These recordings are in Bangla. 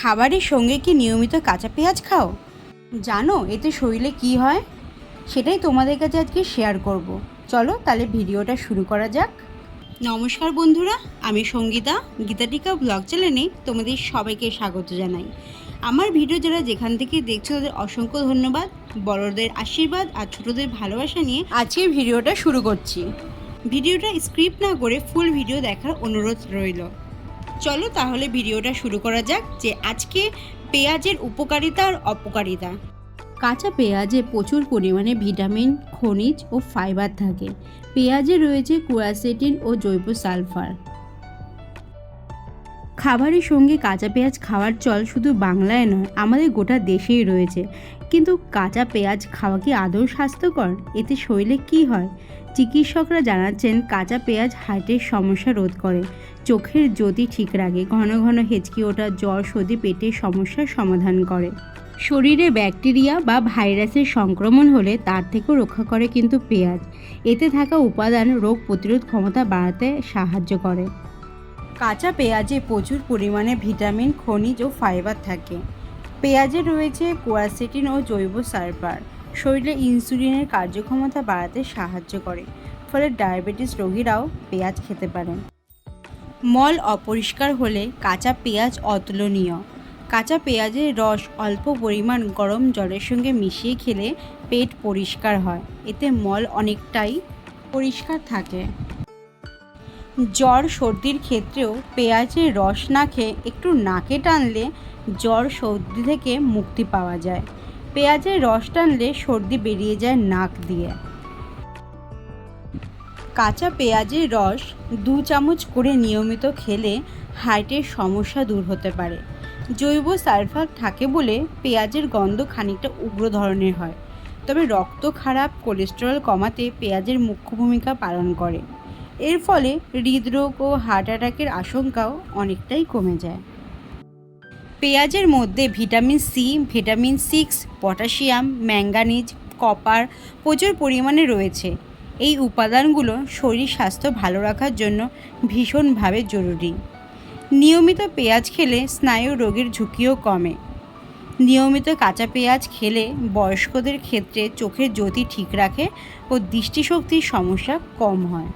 খাবারের সঙ্গে কি নিয়মিত কাঁচা পেঁয়াজ খাও? জানো, এতে শরীরে কি হয়? সেটাই তোমাদের কাছে আজকে শেয়ার করব। চলো তাহলে ভিডিওটা শুরু করা যাক। নমস্কার বন্ধুরা, আমি সঙ্গীতা, গীতাটিকা ব্লগ চ্যানেলে তোমাদের সবাইকে স্বাগত জানাই। আমার ভিডিও যারা যেখান থেকে দেখছ, তাদের অসংখ্য ধন্যবাদ। বড়দের আশীর্বাদ আর ছোটদের ভালোবাসা নিয়ে আজকের ভিডিওটা শুরু করছি। ভিডিওটা স্ক্রিপ্ট না করে ফুল ভিডিও দেখার অনুরোধ রইল। চলো তাহলে ভিডিওটা শুরু করা যাক যে আজকে পেঁয়াজের উপকারিতা আর অপকারিতা। কাঁচা পেঁয়াজে প্রচুর পরিমাণে ভিটামিন, খনিজ ও ফাইবার থাকে। পেঁয়াজে রয়েছে কুয়াসেটিন ও জৈব সালফার। খাবারের সঙ্গে কাঁচা পেঁয়াজ খাওয়ার চল শুধু বাংলায় নয়, আমাদের গোটা দেশেই রয়েছে। কিন্তু কাঁচা পেঁয়াজ খাওয়া কি আদৌ স্বাস্থ্যকর? এতে শরীরে কী হয়? চিকিৎসকরা জানাচ্ছেন, কাঁচা পেঁয়াজ হার্টের সমস্যা রোধ করে। চোখের জ্যোতি ঠিক রাখে, ঘন ঘন হেঁচকি ওঠা, জ্বর, সর্দি, পেটের সমস্যার সমাধান করে। শরীরে ব্যাকটেরিয়া বা ভাইরাসের সংক্রমণ হলে তার থেকেও রক্ষা করে কিন্তু পেঁয়াজ। এতে থাকা উপাদান রোগ প্রতিরোধ ক্ষমতা বাড়াতে সাহায্য করে। কাঁচা পেঁয়াজে প্রচুর পরিমাণে ভিটামিন, খনিজ ও ফাইবার থাকে। পেঁয়াজে রয়েছে কোয়াসেটিন ও জৈব সালফার শরীরে ইনসুলিনের কার্যক্ষমতা বাড়াতে সাহায্য করে। ফলে ডায়াবেটিস রোগীরাও পেঁয়াজ খেতে পারেন। মল অপরিষ্কার হলে কাঁচা পেঁয়াজ অতুলনীয়। কাঁচা পেঁয়াজের রস অল্প পরিমাণ গরম জলের সঙ্গে মিশিয়ে খেলে পেট পরিষ্কার হয়। এতে মল অনেকটাই পরিষ্কার থাকে। জ্বর, সর্দির ক্ষেত্রেও পেঁয়াজের রস না খেয়ে একটু নাকে টানলে জ্বর সর্দি থেকে মুক্তি পাওয়া যায়। পেঁয়াজের রস টানলে সর্দি বেরিয়ে যায় নাক দিয়ে। কাঁচা পেঁয়াজের রস দু চামচ করে নিয়মিত খেলে হার্টের সমস্যা দূর হতে পারে। জৈব সালফার থাকে বলে পেঁয়াজের গন্ধ খানিকটা উগ্র ধরনের হয়। তবে রক্ত খারাপ কোলেস্টেরল কমাতে পেঁয়াজের মুখ্য ভূমিকা পালন করে। এর ফলে হৃদরোগ ও হার্ট অ্যাটাকের আশঙ্কাও অনেকটাই কমে যায়। পেঁয়াজের মধ্যে vitamin C vitamin six, potassium, manganese, copper প্রচুর পরিমাণে রয়েছে। এই উপাদানগুলো শরীর স্বাস্থ্য ভালো রাখার জন্য ভীষণভাবে জরুরি। নিয়মিত পেঁয়াজ খেলে স্নায়ু রোগের ঝুঁকিও কমে। নিয়মিত কাঁচা পেঁয়াজ খেলে বয়স্কদের ক্ষেত্রে চোখের জ্যোতি ঠিক রাখে ও দৃষ্টিশক্তির সমস্যা কম হয়।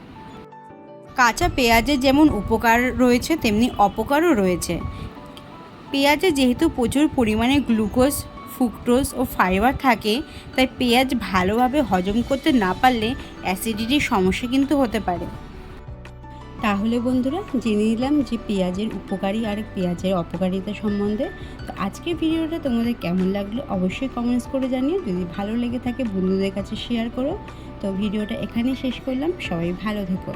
কাঁচা পেঁয়াজে যেমন উপকার রয়েছে, তেমনি অপকারও রয়েছে। পেঁয়াজে যেহেতু প্রচুর পরিমাণে গ্লুকোজ ফুক্টোজ ও ফাইবার থাকে, তাই পেঁয়াজ ভালোভাবে হজম করতে না পারলে অ্যাসিডিটির সমস্যা কিন্তু হতে পারে। তাহলে বন্ধুরা, জেনে নিলাম যে পেঁয়াজের উপকারী আর পেঁয়াজের অপকারিতা সম্বন্ধে। তো আজকের ভিডিওটা তোমাদের কেমন লাগল অবশ্যই কমেন্টস করে জানিও। যদি ভালো লেগে থাকে, বন্ধুদের কাছে শেয়ার করো। তো ভিডিওটা এখানেই শেষ করলাম। সবাই ভালো থেকো।